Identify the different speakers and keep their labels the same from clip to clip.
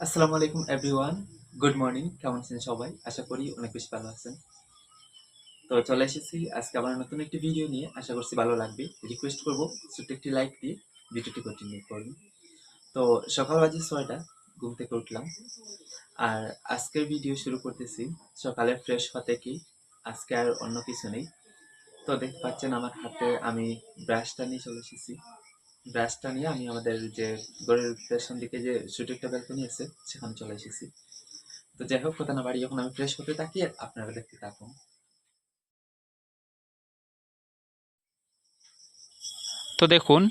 Speaker 1: আসসালামু আলাইকুম everyone good morning কেমন আছেন সবাই? আশা করি অনেক বেশি ভালো আছেন। তো চলে এসেছি আজকে আবার নতুন একটি ভিডিও নিয়ে। আশা করছি ভালো লাগবে। রিকোয়েস্ট করব ছোট্ট একটি লাইক দিয়ে ভিডিওটি কন্টিনিউ করুন। তো সকাল বাজে ছয়টা, ঘুম থেকে উঠলাম। আর আজকের ভিডিও শুরু করতেছি সকালে ফ্রেশ হতে কি আজকে আর অন্য কিছু নেই। তো দেখতে পাচ্ছেন আমার হাতে আমি ব্রাশটা নিয়ে চলে এসেছি। ব্রাশটা নিয়ে আমি আমাদের যে ঘরের পেছন দিকে যে ছোট একটা ব্যালকনি আছে, সেখানে চলে এসেছি। তো যাই হোক কথা না বাড়ি যখন আমি ফ্রেশ হতে থাকি, আপনারা দেখতে থাকুন।
Speaker 2: তো দেখুন,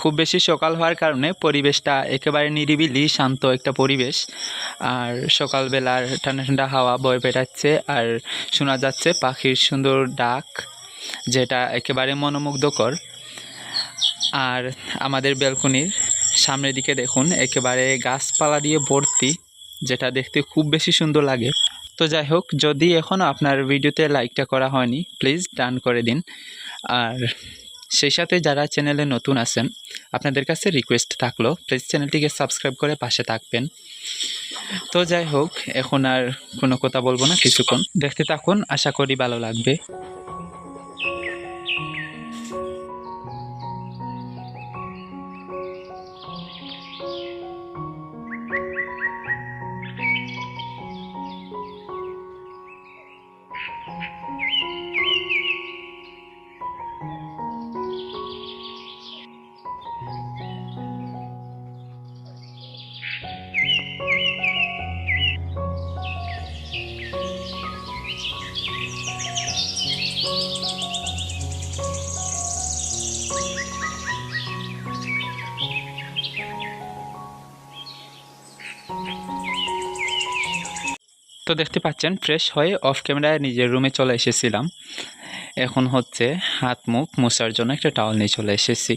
Speaker 2: খুব বেশি সকাল হওয়ার কারণে পরিবেশটা একেবারে নিরিবিলি, শান্ত একটা পরিবেশ। আর সকালবেলার ঠান্ডা ঠান্ডা হাওয়া বয়ে বেড়াচ্ছে আর শোনা যাচ্ছে পাখির সুন্দর ডাক, যেটা একেবারে মনোমুগ্ধকর। আর আমাদের ব্যালকনির সামনের দিকে দেখুন, একেবারে গাছপালা দিয়ে ভর্তি, যেটা দেখতে খুব বেশি সুন্দর লাগে। তো যাই হোক, যদি এখনও আপনার ভিডিওতে লাইকটা করা হয়নি, প্লিজ ডান করে দিন। আর সেই সাথে যারা চ্যানেলে নতুন আছেন, আপনাদের কাছে রিকোয়েস্ট থাকল, প্লিজ চ্যানেলটিকে সাবস্ক্রাইব করে পাশে থাকবেন। তো যাই হোক, এখন আর কোনো কথা বলব না, কিছুক্ষণ। দেখতে থাকুন, আশা করি ভালো লাগবে। তো দেখতে পাচ্ছেন ফ্রেশ হয়ে অফ ক্যামেরায় নিজের রুমে চলে এসেছিলাম। এখন হচ্ছে হাত মুখ মোছার জন্য একটা টাওয়াল নিয়ে চলে এসেছি।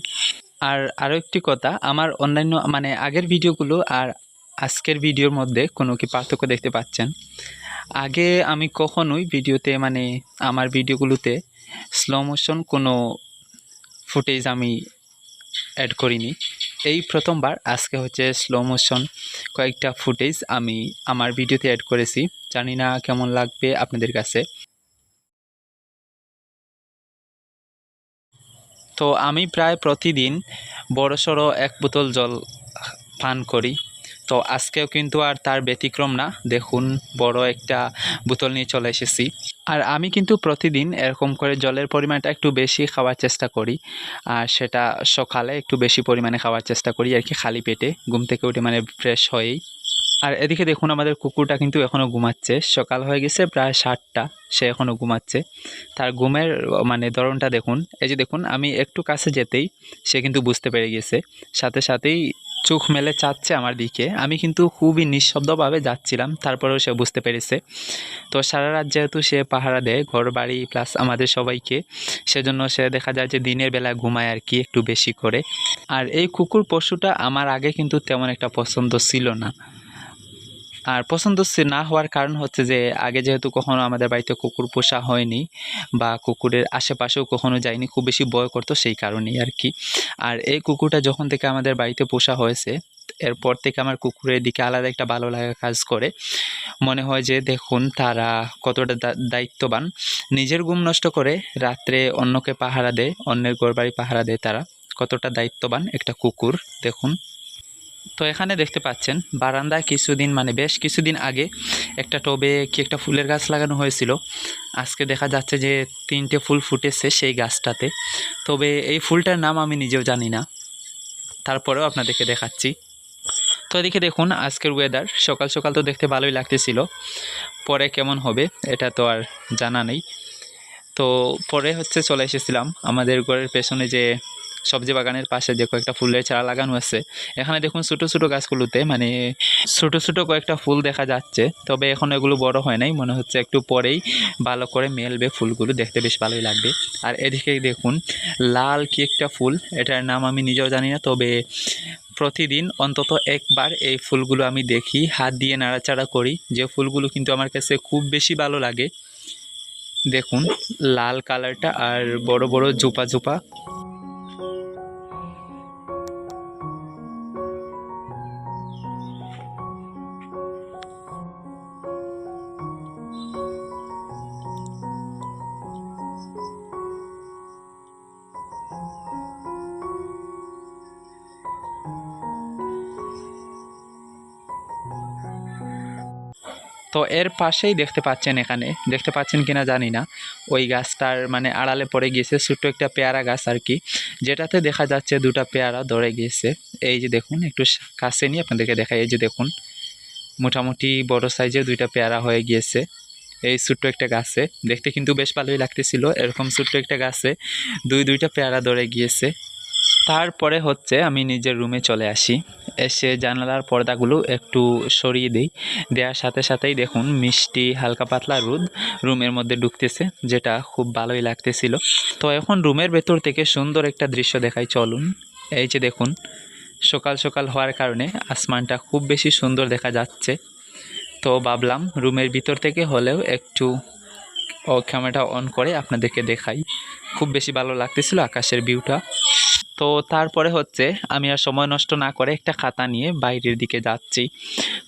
Speaker 2: আর আরও একটি কথা, আমার অন্যান্য মানে আগের ভিডিওগুলো আর আজকের ভিডিওর মধ্যে কোনো কি পার্থক্য দেখতে পাচ্ছেন? আগে আমি কখনোই ভিডিওতে মানে আমার ভিডিওগুলোতে স্লো মোশন কোনো ফুটেজ আমি অ্যাড করিনি। এই প্রথমবার আজকে হচ্ছে স্লো মোশন কয়েকটা ফুটেজ আমি আমার ভিডিওতে অ্যাড করেছি। জানি না কেমন লাগবে আপনাদের কাছে। তো আমি প্রায় প্রতিদিন বড়সড় এক বোতল জল পান করি। তো আজকেও কিন্তু আর তার ব্যতিক্রম না। দেখুন, বড় একটা বোতল নিয়ে চলে এসেছি। আর আমি কিন্তু প্রতিদিন এরকম করে জলের পরিমাণটা একটু বেশি খাওয়ার চেষ্টা করি। আর সেটা সকালে একটু বেশি পরিমাণে খাওয়ার চেষ্টা করি, আর কি খালি পেটে। ঘুম থেকে উঠে মানে ফ্রেশ হয়েই। আর এদিকে দেখুন, আমাদের কুকুরটা কিন্তু এখনও ঘুমাচ্ছে। সকাল হয়ে গেছে প্রায় সাতটা, সে এখনও ঘুমাচ্ছে। তার ঘুমের মানে ধরনটা দেখুন। এই যে দেখুন, আমি একটু কাছে যেতেই সে কিন্তু বুঝতে পেরে গেছে। সাথে সাথেই চোখ মেলে চাচ্ছে আমার দিকে। আমি কিন্তু খুবই নিঃশব্দভাবে যাচ্ছিলাম, তারপরেও সে বুঝতে পেরেছে। তো সারা রাত যেহেতু সে পাহারা দেয়, ঘর, বাড়ি প্লাস আমাদের সবাইকে, সেজন্য সে দেখা যায় যে দিনের বেলা ঘুমায় আর কি একটু বেশি করে। আর এই কুকুর পশুটা আমার আগে কিন্তু তেমন একটা পছন্দ ছিল না। আর পছন্দ না হওয়ার কারণ হচ্ছে যে, আগে যেহেতু কখনো আমাদের বাড়িতে কুকুর পোষা হয়নি বা কুকুরের আশেপাশেও কখনো যায়নি, খুব বেশি ভয় করতো সেই কারণেই আর কি। আর এই কুকুরটা যখন থেকে আমাদের বাড়িতে পোষা হয়েছে, এরপর থেকে আমার কুকুরের দিকে আলাদা একটা ভালো লাগা কাজ করে। মনে হয় যে, দেখুন তারা কতটা দায়িত্ববান। নিজের ঘুম নষ্ট করে রাত্রে অন্যকে পাহারা দেয়, অন্যের ঘরবাড়ি পাহারা দেয় তারা। কতটা দায়িত্ববান একটা কুকুর, দেখুন। তো এখানে দেখতে পাচ্ছেন, বারান্দায় কিছুদিন মানে বেশ কিছুদিন আগে একটা টবে কি একটা ফুলের গাছ লাগানো হয়েছিল। আজকে দেখা যাচ্ছে যে তিনটে ফুল ফুটেছে সেই গাছটাতে। তবে এই ফুলটার নাম আমি নিজেও জানি না। তারপরেও আপনাদেরকে দেখাচ্ছি। তো এদিকে দেখুন, আজকের ওয়েদার সকাল সকাল তো দেখতে ভালোই লাগতেছিল। পরে কেমন হবে, এটা তো আর জানা নেই। তো পরে হচ্ছে চলে এসেছিলাম আমাদের ঘরের পেছনে যে সবজি বাগানের পাশে যে কয়েকটা ফুলের চারা লাগানো আছে। এখানে দেখুন ছোটো ছোটো গাছগুলোতে মানে ছোটো ছোটো কয়েকটা ফুল দেখা যাচ্ছে। তবে এখন এগুলো বড় হয় নাই, মনে হচ্ছে একটু পরেই ভালো করে মেলবে ফুলগুলো, দেখতে বেশ ভালোই লাগবে। আর এদিকে দেখুন লাল কি একটা ফুল, এটার নাম আমি নিজেও জানি না, তবে প্রতিদিন অন্তত একবার এই ফুলগুলো আমি দেখি, হাত দিয়ে নাড়াচাড়া করি। যে ফুলগুলো কিন্তু আমার কাছে খুব বেশি ভালো লাগে। দেখুন লাল কালারটা আর বড় বড় জোপা জোপা এর পাশেই দেখতে পাচ্ছেন এখানে। দেখতে পাচ্ছেন কিনা জানি না। ওই গাছটার মানে আড়ালে পড়ে গিয়েছে, ছোট্ট একটা পেয়ারা গাছ আর কি। যেটাতে দেখা যাচ্ছে দুটা পেয়ারা ধরে গিয়েছে। এই যে দেখুন, একটু কাছে নিয়ে আপনাদেরকে দেখাই। এই যে দেখুন, মোটামুটি বড় সাইজের দুইটা পেয়ারা হয়ে গিয়েছে এই ছোট্ট একটা গাছে। দেখতে কিন্তু বেশ ভালোই লাগতেছিল। এরকম ছোট্ট একটা গাছে দুই দুইটা পেয়ারা ধরে গিয়েছে। তারপরে হচ্ছে আমি নিজের রুমে চলে আসি। এসে জানালার পর্দাগুলো একটু সরিয়ে দিই। দেওয়ার সাথে সাথেই দেখুন মিষ্টি, হালকা পাতলা রোদ রুমের মধ্যে ঢুকতেছে, যেটা খুব ভালোই লাগতেছিল। তো এখন রুমের ভেতর থেকে সুন্দর একটা দৃশ্য দেখাই, চলুন। এই যে দেখুন, সকাল সকাল হওয়ার কারণে আসমানটা খুব বেশি সুন্দর দেখা যাচ্ছে। তো ভাবলাম রুমের ভিতর থেকে হলেও একটু ক্যামেরাটা অন করে আপনাদেরকে দেখাই। খুব বেশি ভালো লাগতেছিল আকাশের ভিউটা তো তারপরে হচ্ছে আমি আর সময় নষ্ট না করে একটা খাতা নিয়ে বাইরের দিকে যাচ্ছি।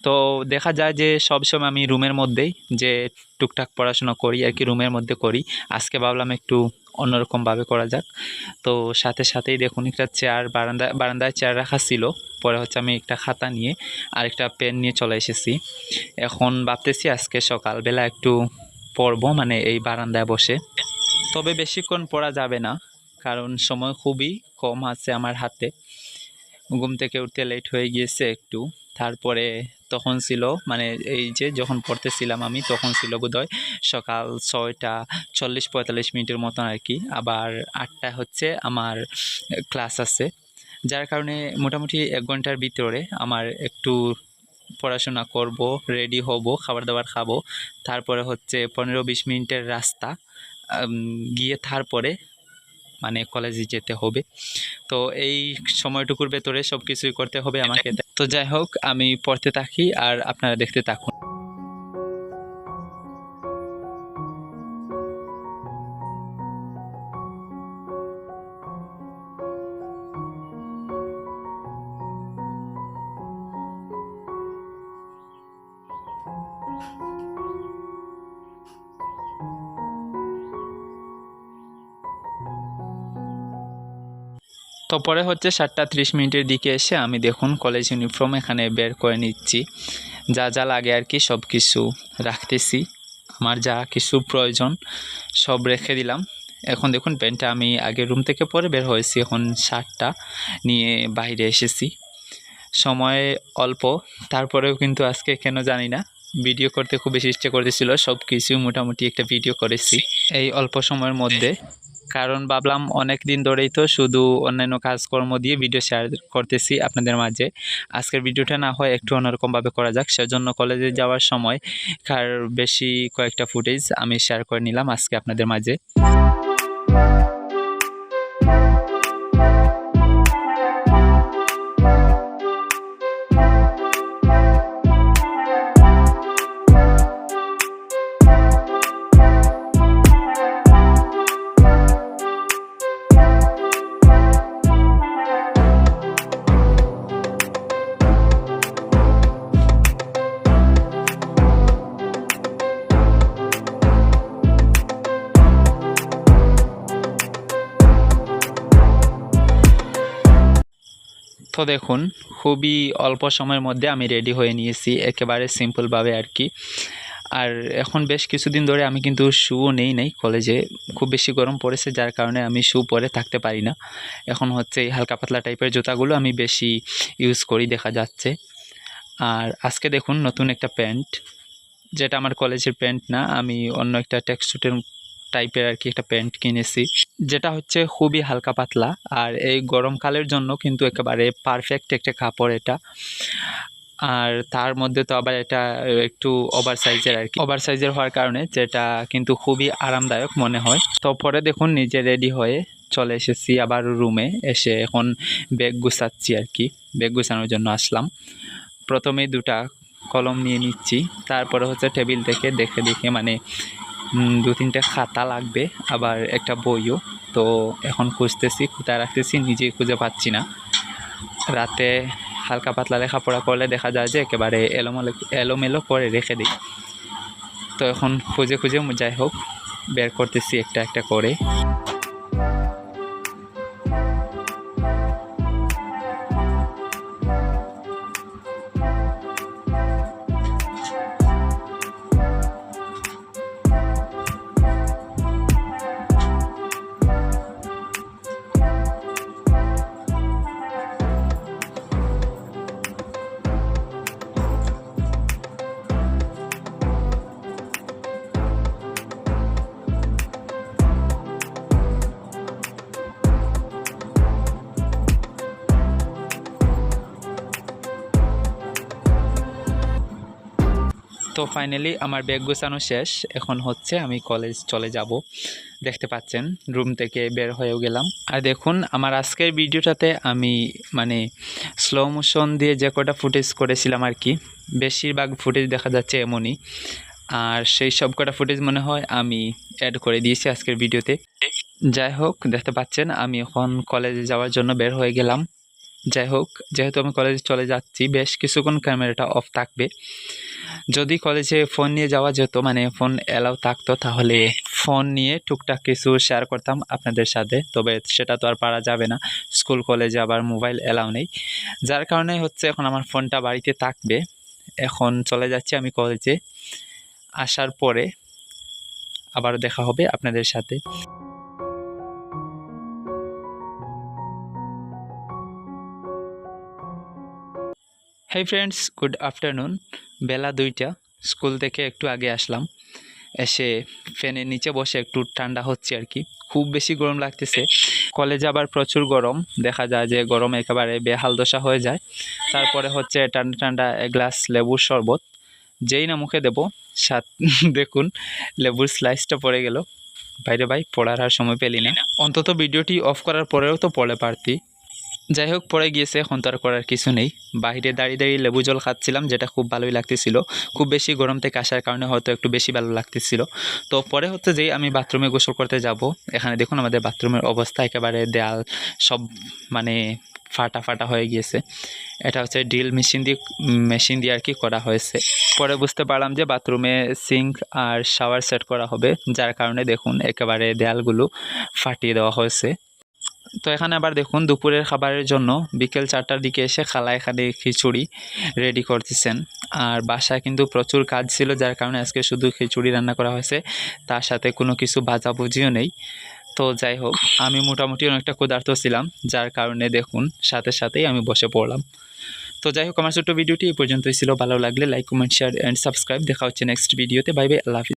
Speaker 2: তো দেখা যায় যে সবসময় আমি রুমের মধ্যেই যে টুকটাক পড়াশোনা করি আর কি রুমের মধ্যে করি। আজকে ভাবলাম একটু অন্যরকমভাবে করা যাক। তো সাথে সাথেই দেখুন একটা চেয়ার বারান্দায় বারান্দায় চেয়ার রাখা ছিল। পরে হচ্ছে আমি একটা খাতা নিয়ে আর একটা পেন নিয়ে চলে এসেছি। এখন ভাবতেছি আজকে সকালবেলা একটু পড়ব মানে এই বারান্দায় বসে। তবে বেশিক্ষণ পড়া যাবে না। কারণ সময় খুবই কম আছে আমার হাতে। ঘুম থেকে উঠতে লেট হয়ে গিয়েছে একটু। তারপরে তখন ছিল মানে এই যে যখন পড়তেছিলাম আমি, তখন ছিল বোধহয় সকাল ছয়টা চল্লিশ পঁয়তাল্লিশ মিনিটের মতন আর কি। আবার আটটা হচ্ছে আমার ক্লাস আছে। যার কারণে মোটামুটি এক ঘণ্টার ভিতরে আমার একটু পড়াশোনা করব রেডি হব খাবার দাবার খাব। তারপরে হচ্ছে পনেরো বিশ মিনিটের রাস্তা গিয়ে তারপরে মানে কলেজে যেতে হবে। তো এই সময়টুকুর ভেতরে সব কিছুই করতে হবে আমাকে। তো যাই হোক, আমি পড়তে থাকি আর আপনারা দেখতে থাকুন। তো পরে হচ্ছে সাতটা ত্রিশ মিনিটের দিকে এসে আমি দেখুন কলেজ ইউনিফর্ম এখানে বের করে নিচ্ছি। যা যা লাগে আর কি সব কিছু রাখতেছি। আমার যা কিছু প্রয়োজন সব রেখে দিলাম। এখন দেখুন প্যান্টটা আমি আগে রুম থেকে পরে বের হয়েছি। এখন শার্টটা নিয়ে বাইরে এসেছি। সময় অল্প, তারপরেও কিন্তু আজকে কেন জানি না। ভিডিও করতে খুব বেশি ইচ্ছে করতেছিল। সব কিছু মোটামুটি একটা ভিডিও করেছি। এই অল্প সময়ের মধ্যে কারণ ভাবলাম অনেক দিন ধরেই তো শুধু অন্যান্য কাজকর্ম দিয়ে ভিডিও শেয়ার করতেছি আপনাদের মাঝে। আজকের ভিডিওটা না হয় একটু অন্যরকমভাবে করা যাক। সেজন্য কলেজে যাওয়ার সময় কার বেশি কয়েকটা ফুটেজ আমি শেয়ার করে নিলাম আজকে আপনাদের মাঝে। দেখুন, খুবই অল্প সময়ের মধ্যে আমি রেডি হয়ে নিয়েছি, একেবারে সিম্পলভাবে আর কি। আর এখন বেশ কিছুদিন ধরে আমি কিন্তু শ্যুও নেই নাই কলেজে খুব বেশি গরম পড়েছে, যার কারণে আমি শ্যু পরে থাকতে পারি না। এখন হচ্ছে এই হালকা পাতলা টাইপের জুতাগুলো আমি বেশি ইউজ করি, দেখা যাচ্ছে। আর আজকে দেখুন নতুন একটা প্যান্ট, যেটা আমার কলেজের প্যান্ট না, আমি অন্য একটা টেক্সটুটের টাইপের আর কি একটা প্যান্ট কিনেছি, যেটা হচ্ছে খুবই হালকা পাতলা। আর এই গরমকালের জন্য কিন্তু একেবারে পারফেক্ট একটা কাপড় এটা। আর তার মধ্যে তো আবার এটা একটু ওভার সাইজের আর কি। ওভার সাইজের হওয়ার কারণে যেটা কিন্তু খুবই আরামদায়ক মনে হয়। তো পরে দেখুন নিজে রেডি হয়ে চলে এসেছি আবার রুমে এসে এখন ব্যাগ গুছাচ্ছি আর কি। ব্যাগ গুছানোর জন্য আসলাম। প্রথমেই দুটা কলম নিয়ে নিচ্ছি। তারপরে হচ্ছে টেবিল থেকে দেখে দেখে মানে দু তিনটে খাতা লাগবে, আবার একটা বইও। তো এখন খুঁজতেছি কোথায় রাখতেছি, নিজেই খুঁজে পাচ্ছি না। রাতে হালকা পাতলা লেখাপড়া করলে দেখা যায় যে একেবারে এলোমেলো এলোমেলো করে রেখে দিই। তো এখন খুঁজে খুঁজে যাই হোক, বের করতেছি একটা একটা করে। তো ফাইনালি আমার ব্যাগ গোছানো শেষ। এখন হচ্ছে আমি কলেজ চলে যাব। দেখতে পাচ্ছেন রুম থেকে বের হয়েও গেলাম। আর দেখুন, আমার আজকের ভিডিওটাতে আমি মানে স্লো মোশন দিয়ে যে কটা ফুটেজ করেছিলাম আর কি, বেশিরভাগ ফুটেজ দেখা যাচ্ছে এমনই। আর সেই সব কটা ফুটেজ মনে হয় আমি অ্যাড করে দিয়েছি আজকের ভিডিওতে। যাই হোক, দেখতে পাচ্ছেন, আমি এখন কলেজে যাওয়ার জন্য বের হয়ে গেলাম। যাই হোক যেহেতু আমি কলেজে চলে যাচ্ছি, বেশ কিছুক্ষণ ক্যামেরাটা অফ থাকবে। যদি কলেজে ফোন নিয়ে যাওয়া যেত মানে ফোন অ্যালাউ থাকতো, তাহলে ফোন নিয়ে টুকটাক কিছু শেয়ার করতাম আপনাদের সাথে। তবে সেটা তো আর পারা যাবে না। স্কুল কলেজে আবার মোবাইল অ্যালাউ নেই। যার কারণে হচ্ছে এখন আমার ফোনটা বাড়িতে থাকবে। এখন চলে যাচ্ছি আমি কলেজে আসার পরে আবার দেখা হবে আপনাদের সাথে। হাই ফ্রেন্ডস গুড আফটারনুন বেলা দুইটা স্কুল থেকে একটু আগে আসলাম। এসে ফ্যানের নিচে বসে একটু ঠান্ডা হচ্ছে আর কি। খুব বেশি গরম লাগতেছে। কলেজে আবার প্রচুর গরম। দেখা যায় যে গরম একেবারে বেহাল দশা হয়ে যায়। তারপরে হচ্ছে ঠান্ডা ঠান্ডা এক গ্লাস লেবুর শরবত। যেই না মুখে দেবো, সাত, দেখুন, লেবুর স্লাইসটা পড়ে গেল। বাইরে ভাই, পড়ার আর সময় পেলি না। অন্তত ভিডিওটি অফ করার পরেও তো পড়ে পারতি। যাই হোক পরে গিয়েছে, এখন তো আর করার কিছু নেই। বাইরে দাঁড়িয়ে দাঁড়িয়ে লেবু জল খাচ্ছিলাম, যেটা খুব ভালোই লাগতেছিল। খুব বেশি গরম থেকে আসার কারণে হয়তো একটু বেশি ভালো লাগতেছিল। তো পরে হচ্ছে যে আমি বাথরুমে গোসল করতে যাব। এখানে দেখুন আমাদের বাথরুমের অবস্থা, একেবারে দেয়াল সব মানে ফাটা ফাটা হয়ে গিয়েছে। এটা হচ্ছে ড্রিল মেশিন দিয়ে মেশিন দিয়ে আর কি করা হয়েছে। পরে বুঝতে পারলাম যে বাথরুমে সিঙ্ক আর শাওয়ার সেট করা হবে, যার কারণে দেখুন একেবারে দেয়ালগুলো ফাটিয়ে দেওয়া হয়েছে। তো এখানে আবার দেখুন, দুপুরের খাবারের জন্য বিকেল চারটার দিকে এসে খালা এখানে খিচুড়ি রেডি করতেছেন। আর বাসায় কিন্তু প্রচুর কাজ ছিল, যার কারণে আজকে শুধু খিচুড়ি রান্না করা হয়েছে। তার সাথে কোনো কিছু ভাজাভুজিও নেই। তো যাই হোক, আমি মোটামুটি অনেকটা ক্ষুধার্ত ছিলাম, যার কারণে দেখুন, সাথে সাথেই আমি বসে পড়লাম। তো যাই হোক, আমার ছোট্ট ভিডিওটি এই পর্যন্তই ছিল। ভালো লাগলে like comment share and subscribe দেখা হচ্ছে নেক্সট ভিডিওতে বাই বাই আল্লাহ